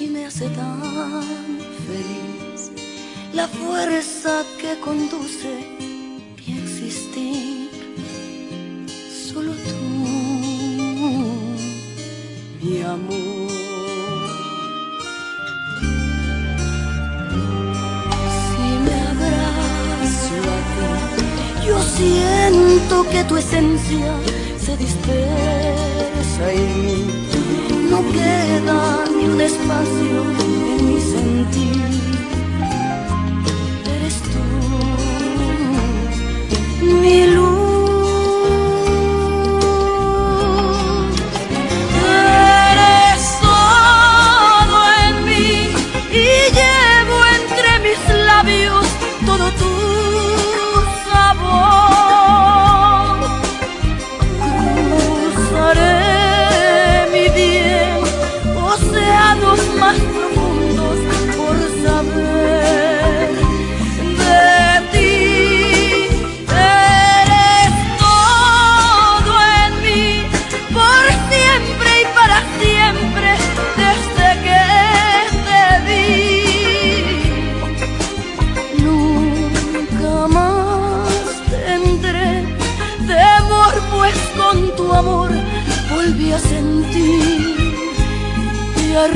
y me hace tan feliz. La fuerza que conduce mi existir, solo tú, mi amor. Si me abrazo a ti, yo siento que tu esencia se dispersa en mí espacio tu amor volví a sentir y a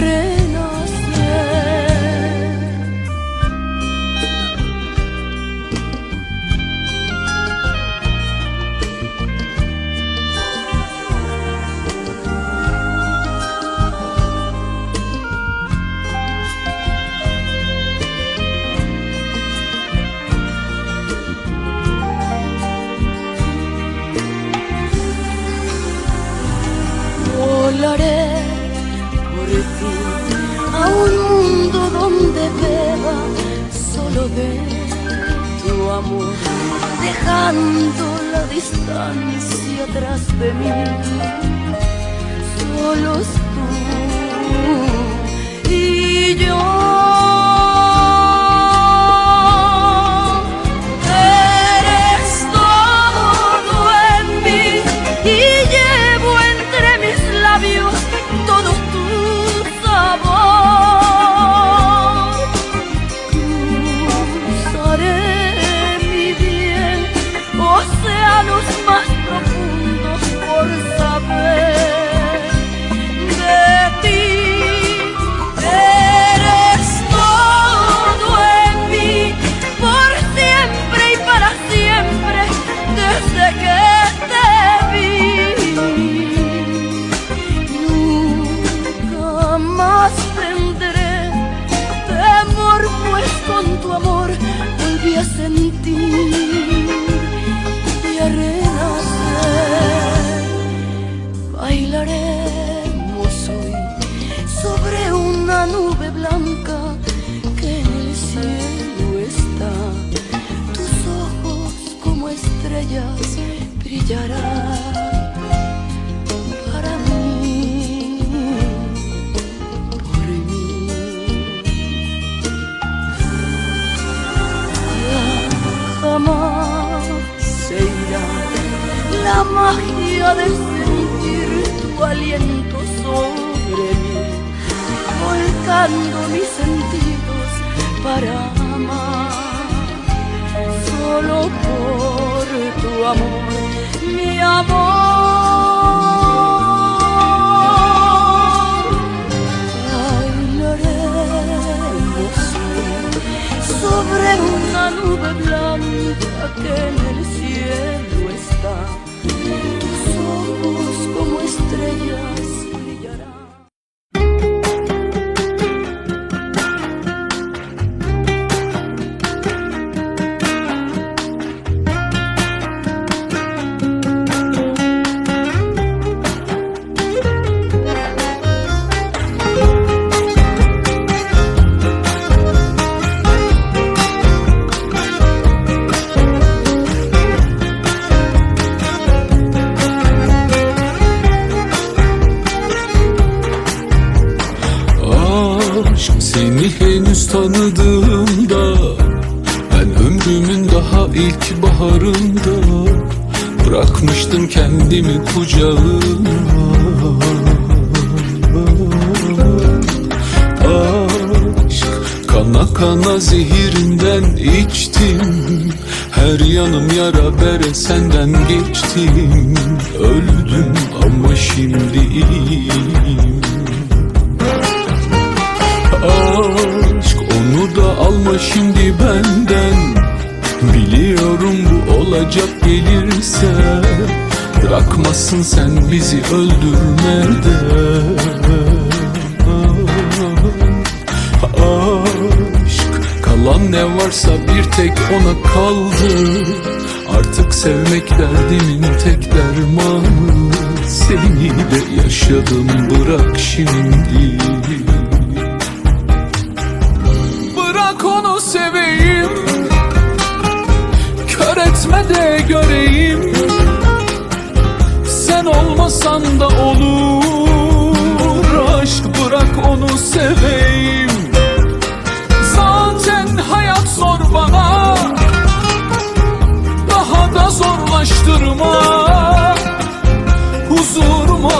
tu amor, dejando la distancia atrás de mí. solo tú sleeping. la magia de sentir tu aliento sobre mí, volcando mis sentidos para amar, solo por tu amor, mi amor. baharında Bırakmıştım kendimi kucağına Aşk kana kana zehirinden içtim. Her yanım yara bere senden geçtim. Öldüm ama şimdi iyiyim. Aşk onu da alma şimdi benden. Biliyorum bu olacak gelirse Bırakmasın sen bizi öldürmeden Aşk kalan ne varsa bir tek ona kaldı. Artık sevmek derdimin tek dermanı. Seni de yaşadım bırak şimdi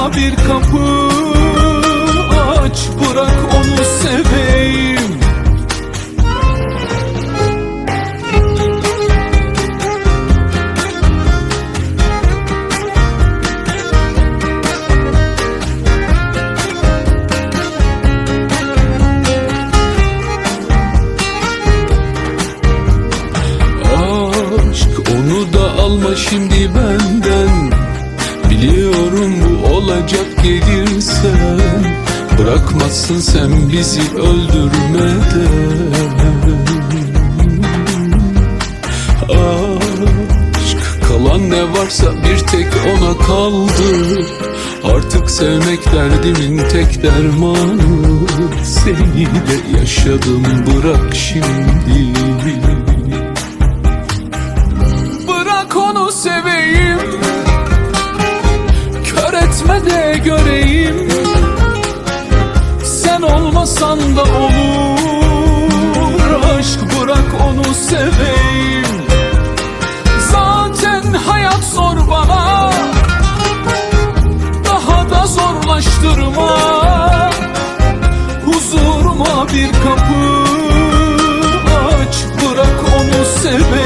Bir kapı aç Bırak onu seveyim. Aşk onu da alma şimdi benden Biliyorum bu olacak gelirsen Bırakmazsın sen bizi öldürmeden. Aşk kalan ne varsa bir tek ona kaldı. Artık sevmek derdimin tek dermanı. Seni de yaşadım bırak şimdi seveyim. Zaten hayat zor bana. Daha da zorlaştırma. Huzuruma bir kapı aç Bırak onu seveyim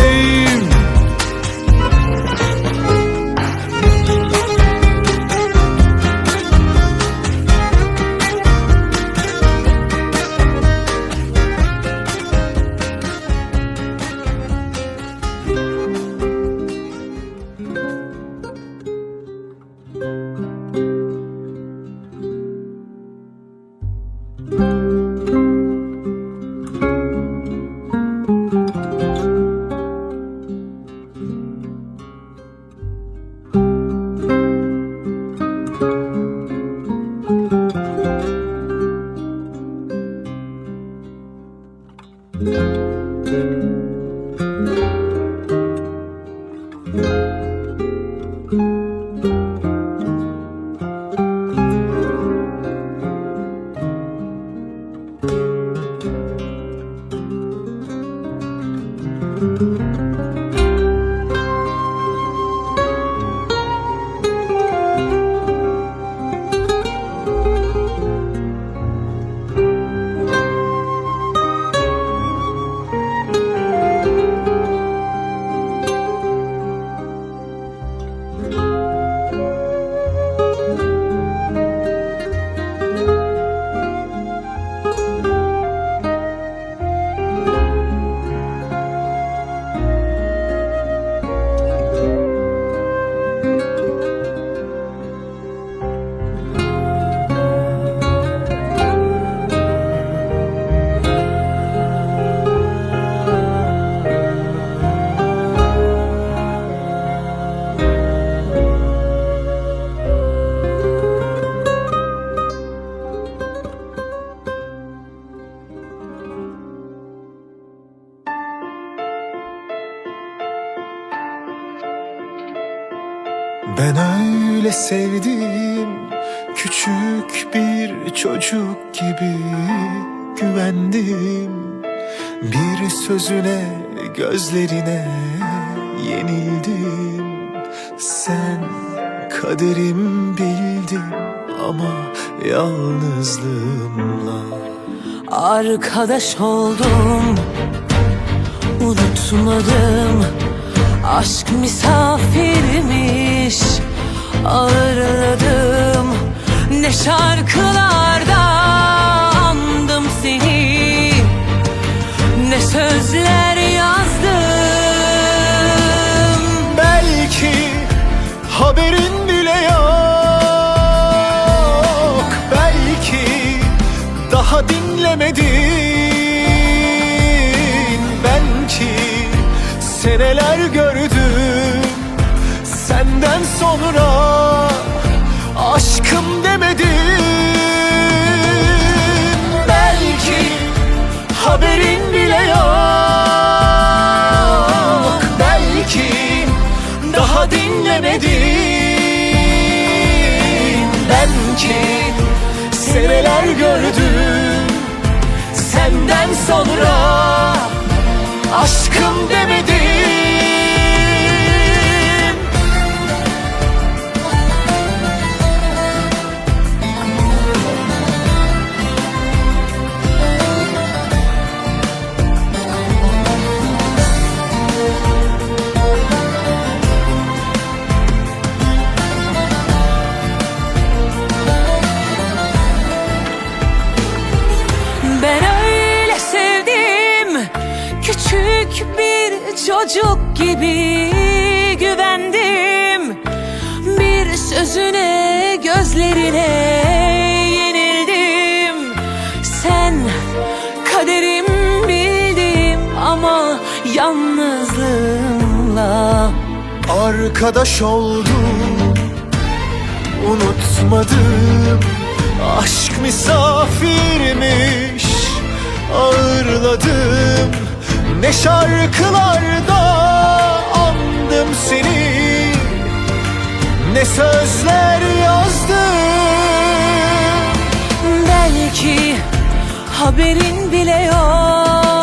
sevdim küçük bir çocuk gibi güvendim. Bir sözüne gözlerine yenildim. Sen kaderim bildin ama yalnızlığımla. Arkadaş oldum Unutmadım. Aşk misafirmiş Ağırladım. Ne şarkılarda andım seni. Ne sözler yazdım. Belki haberin bile yok. Belki daha dinlemedin. Belki seneler gördüm Belki seneler gördüm. Senden sonra Bir çocuk gibi güvendim. Bir sözüne gözlerine yenildim. Sen kaderim bildim ama yalnızlığımla Arkadaş oldum Unutmadım. Aşk misafirmiş Ağırladım Ne şarkılarda andım seni. Ne sözler yazdım. Belki haberin bile yok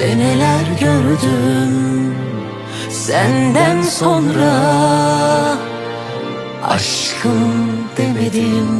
seneler gördüm Senden sonra. Aşkım demedim